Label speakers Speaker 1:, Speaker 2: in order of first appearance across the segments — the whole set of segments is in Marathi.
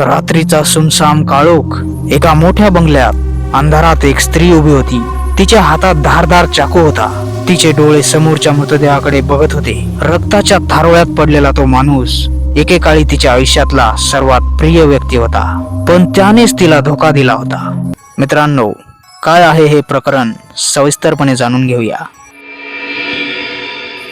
Speaker 1: रात्रीचा सुमसाम काळोख एका मोठ्या बंगल्यात अंधारात एक स्त्री उभी होती. तिच्या हातात धारदार चाकू होता. तिचे डोळे समोरच्या मृतदेहाकडे बघत होते. रक्ताच्या थारोळ्यात पडलेला तो माणूस एकेकाळी तिच्या आयुष्यातला सर्वात प्रिय व्यक्ती होता. पण त्यानेच तिला धोका दिला होता. मित्रांनो काय आहे हे प्रकरण सविस्तरपणे जाणून घेऊया.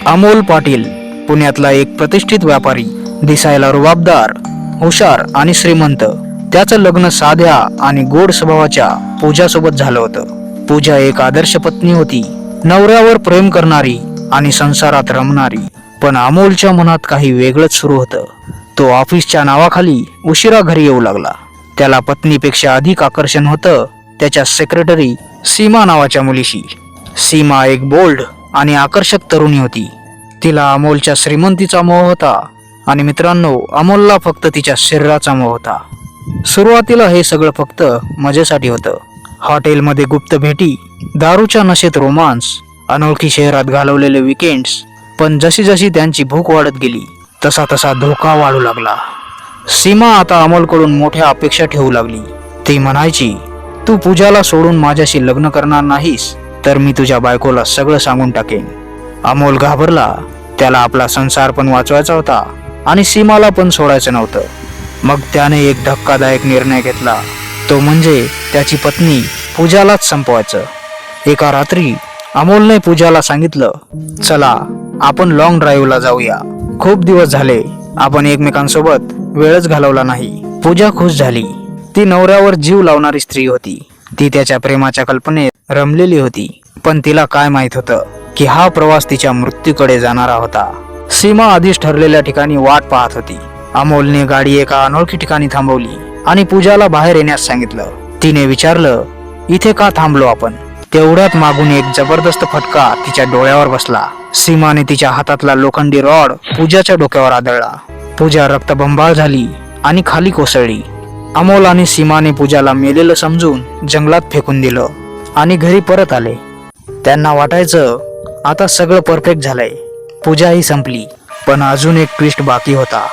Speaker 1: अमोल पाटील पुण्यातला एक प्रतिष्ठित व्यापारी दिसायला रुबाबदार हुशार आणि श्रीमंत. त्याचं लग्न साध्या आणि गोड स्वभावाच्या पूजासोबत झालं होतं. पूजा एक आदर्श पत्नी होती. नवऱ्यावर प्रेम करणारी आणि संसारात रमणारी. पण अमोलच्या मनात काही वेगळंच सुरू होतं. तो ऑफिसच्या नावाखाली उशिरा घरी येऊ लागला. त्याला पत्नीपेक्षा अधिक आकर्षण होतं त्याच्या सेक्रेटरी सीमा नावाच्या मुलीशी. सीमा एक बोल्ड आणि आकर्षक तरुणी होती. तिला अमोलच्या श्रीमंतीचा मोह होता. आणि मित्रांनो अमोलला फक्त तिच्या शरीराचा मोह होता. सुरुवातीला हे सगळं फक्त मजेसाठी होतं. हॉटेलमध्ये गुप्त भेटी दारूच्या नशेत रोमांस अनोळखी शहरात घालवलेले विकेंड्स पण जशी जशी त्यांची भूक वाढत गेली तसा तसा धोका वाढू लागला. सीमा आता अमोलकडून मोठ्या अपेक्षा ठेवू लागली. ती म्हणायची तू पूजाला सोडून माझ्याशी लग्न करणार नाहीस तर मी तुझ्या बायकोला सगळं सांगून टाकेन. अमोल घाबरला. त्याला आपला संसार पण वाचवायचा होता. आणि सीमाला पण सोडायचं नव्हतं. मग त्याने एक धक्कादायक निर्णय घेतला. तो म्हणजे त्याची पत्नी पूजालाच संपवायचं. एका रात्री अमोलने पूजाला सांगितलं चला आपण लॉंग ड्राईव्हला जाऊया. खूप दिवस झाले आपण एकमेकांसोबत वेळच घालवला नाही. पूजा खुश झाली. ती नवऱ्यावर जीव लावणारी स्त्री होती. ती त्याच्या प्रेमाच्या कल्पनेत रमलेली होती. पण तिला काय माहीत होतं की हा प्रवास तिच्या मृत्यूकडे जाणारा होता. सीमा आधीच ठरलेल्या ठिकाणी वाट पाहत होती. अमोलने गाडी एका अनोळखी ठिकाणी थांबवली आणि पूजाला बाहेर येण्यास सांगितलं. तिने विचारलं इथे का थांबलो आपण? तेवढ्यात मागून एक जबरदस्त फटका तिच्या डोळ्यावर बसला. सीमाने तिच्या हातातला लोखंडी रॉड पूजाच्या डोक्यावर आदळला. पूजा रक्तबंबाळ झाली आणि खाली कोसळली. अमोल आणि सीमाने पूजाला मेलेलं समजून जंगलात फेकून दिलं आणि घरी परत आले. त्यांना वाटायचं आता सगळं परफेक्ट झालंय. पूजाही संपली पण अजून एक ट्विस्ट बाकी होता.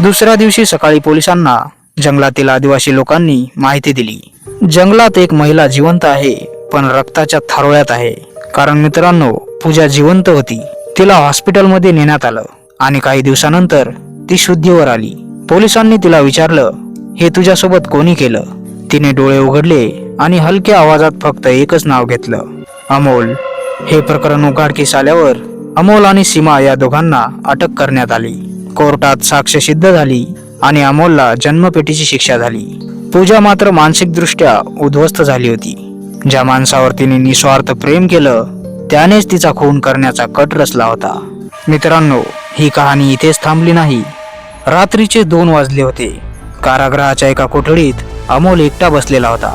Speaker 1: दुसऱ्या दिवशी सकाळी पोलिसांना जंगलातील आदिवासी लोकांनी माहिती दिली. जंगलात एक महिला जिवंत आहे पण रक्ताच्या थारोळ्यात आहे. कारण मित्रांनो पूजा जिवंत होती. तिला हॉस्पिटलमध्ये नेण्यात आलं आणि काही दिवसानंतर ती शुद्धीवर आली. पोलिसांनी तिला विचारलं हे तुझ्यासोबत कोणी केलं? तिने डोळे उघडले आणि हलक्या आवाजात फक्त एकच नाव घेतलं. अमोल हे प्रकरण उघडकीस आल्यावर अमोल आणि सीमा या दोघांना अटक करण्यात आली. कोर्टात साक्ष सिद्ध झाली आणि अमोलला जन्मपेटीची शिक्षा झाली. पूजा मात्र मानसिकदृष्ट्या उद्ध्वस्त झाली होती. ज्या माणसावर तिने निस्वार्थ प्रेम केलं त्यानेच तिचा खून करण्याचा कट रचला होता. मित्रांनो ही कहाणी इथेच थांबली नाही. रात्रीचे दोन वाजले होते. कारागृहाच्या एका कोठडीत अमोल एकटा बसलेला होता.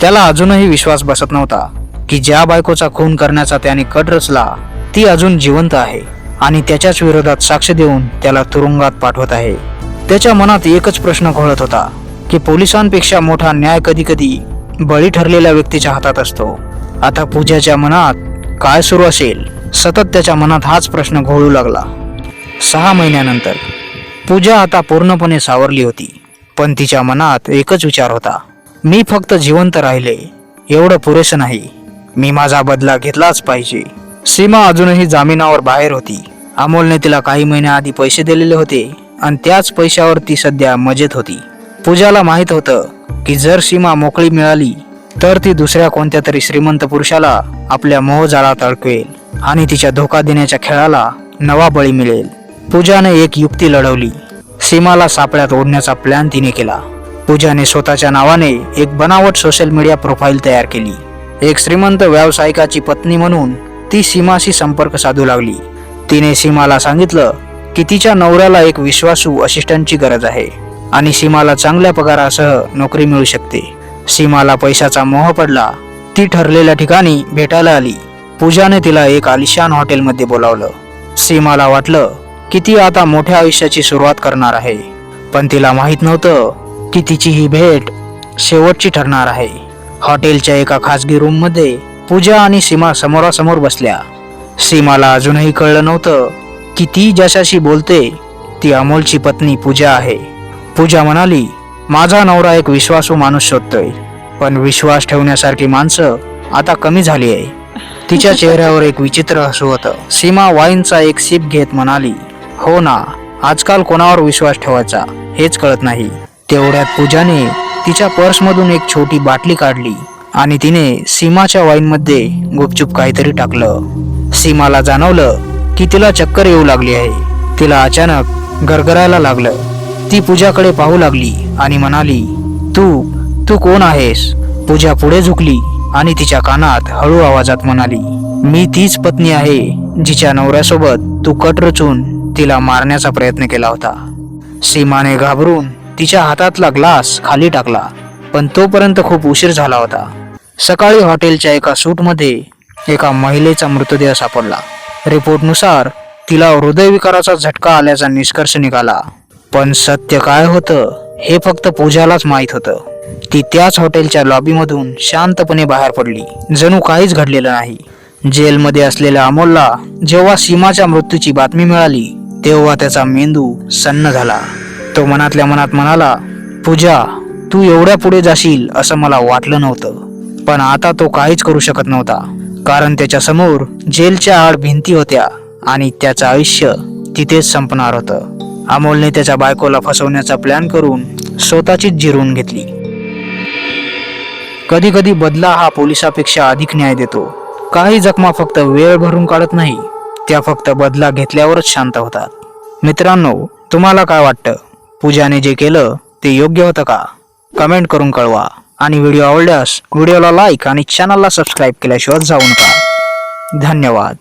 Speaker 1: त्याला अजूनही विश्वास बसत नव्हता की ज्या बायकोचा खून करण्याचा त्याने कट रचला ती अजून जिवंत आहे आणि त्याच्याच विरोधात साक्ष देऊन त्याला तुरुंगात पाठवत आहे. त्याच्या मनात एकच प्रश्न घोळत होता की पोलिसांपेक्षा मोठा न्याय कधी कधी बळी ठरलेल्या व्यक्तीच्या हातात असतो. आता पूजाच्या मनात काय सुरू असेल? सतत त्याच्या मनात हाच प्रश्न घोळू लागला. सहा महिन्यानंतर पूजा आता पूर्णपणे सावरली होती पण तिच्या मनात एकच विचार होता. मी फक्त जिवंत राहिले एवढं पुरेसं नाही. मी माझा बदला घेतलाच पाहिजे. सीमा अजूनही जामिनावर बाहेर होती. अमोलने तिला काही महिन्याआधी पैसे दिलेले होते आणि त्याच पैशावर ती सध्या मजेत होती. पूजाला माहीत होतं की जर सीमा मोकळी मिळाली तर ती दुसऱ्या कोणत्या तरी श्रीमंत पुरुषाला आपल्या मोहजाळात अडकवेल आणि तिच्या धोका देण्याच्या खेळाला नवा बळी मिळेल. पूजाने एक युक्ती लढवली. सीमाला सापळ्यात ओढण्याचा प्लॅन तिने केला. पूजाने स्वतःच्या नावाने एक बनावट सोशल मीडिया प्रोफाईल तयार केली. एक श्रीमंत व्यावसायिकाची पत्नी म्हणून ती सीमाशी संपर्क साधू लागली. तिने सीमाला सांगितलं की तिच्या नवऱ्याला एक विश्वासू असिस्टंटची गरज आहे आणि सीमाला चांगल्या पगारासह नोकरी मिळू शकते. सीमाला पैशाचा मोह पडला. ती ठरलेल्या ठिकाणी भेटायला आली. पूजाने तिला एक आलिशान हॉटेलमध्ये बोलावलं. सीमाला वाटलं की ती आता मोठ्या आयुष्याची सुरुवात करणार आहे. पण तिला माहीत नव्हतं की तिची ही भेट शेवटची ठरणार आहे. हॉटेलच्या एका खासगी रूममध्ये पूजा आणि सीमा समोरासमोर बसल्या. सीमाला अजूनही कळलं नव्हतं की ती ज्याच्याशी बोलते ती अमोलची पत्नी पूजा आहे. पूजा म्हणाली माझा नवरा एक विश्वासू माणूस शोधतोय. पण विश्वास ठेवण्यासारखी माणसं आता कमी झाली आहे. तिच्या चेहऱ्यावर एक विचित्र हसू होतं. सीमा वाईनचा एक सिप घेत म्हणाली हो ना आजकाल कोणावर विश्वास ठेवायचा हेच कळत नाही. तेवढ्यात पूजाने तिच्या पर्समधून एक छोटी बाटली काढली. आणि तिने सीमाच्या वाईनमध्ये गुपचूप काहीतरी टाकलं. सीमाला जाणवलं की तिला चक्कर येऊ लागली आहे. तिला अचानक गरगरायला लागलं. ती पूजाकडे पाहू लागली आणि म्हणाली तू तू कोण आहेस? पूजा पुढे झुकली आणि तिच्या कानात हळू आवाजात म्हणाली मी तीच पत्नी आहे जिच्या नवऱ्यासोबत तू कट रचून तिला मारण्याचा प्रयत्न केला होता. सीमाने घाबरून तिच्या हातातला ग्लास खाली टाकला पण तोपर्यंत खूप उशीर झाला होता. सकाळी हॉटेलच्या एका सूटमध्ये एका महिलेचा मृतदेह सापडला. रिपोर्टनुसार तिला हृदयविकाराचा झटका आल्याचा निष्कर्ष निघाला. पण सत्य काय होतं हे फक्त पूजालाच माहीत होतं. ती त्याच हॉटेलच्या लॉबीमधून शांतपणे बाहेर पडली. जणू काहीच घडलेलं नाही. जेलमध्ये असलेल्या अमोलला जेव्हा सीमाच्या मृत्यूची बातमी मिळाली तेव्हा त्याचा मेंदू सन्न झाला. तो मनातल्या मनात म्हणाला पूजा तू एवढ्या पुढे जाशील असं मला वाटलं नव्हतं. पण आता तो काहीच करू शकत नव्हता. कारण त्याच्यासमोर जेलच्या आड भिंती होत्या आणि त्याचं आयुष्य तिथेच संपणार होतं. अमोलने त्याच्या बायकोला फसवण्याचा प्लॅन करून स्वतःचीच जिरून घेतली. कधी कधी बदला हा पोलिसापेक्षा अधिक न्याय देतो. काही जखमा फक्त वेळ भरून काढत नाही त्या फक्त बदला घेतल्यावरच शांत होतात. मित्रांनो तुम्हाला काय वाटतं? पूजाने जे केलं ते योग्य होतं का? कमेंट करून कळवा. आणि व्हिडिओ आवडल्यास व्हिडिओला लाईक आणि चॅनलला सबस्क्राईब केल्याशिवाय जाऊ नका. धन्यवाद.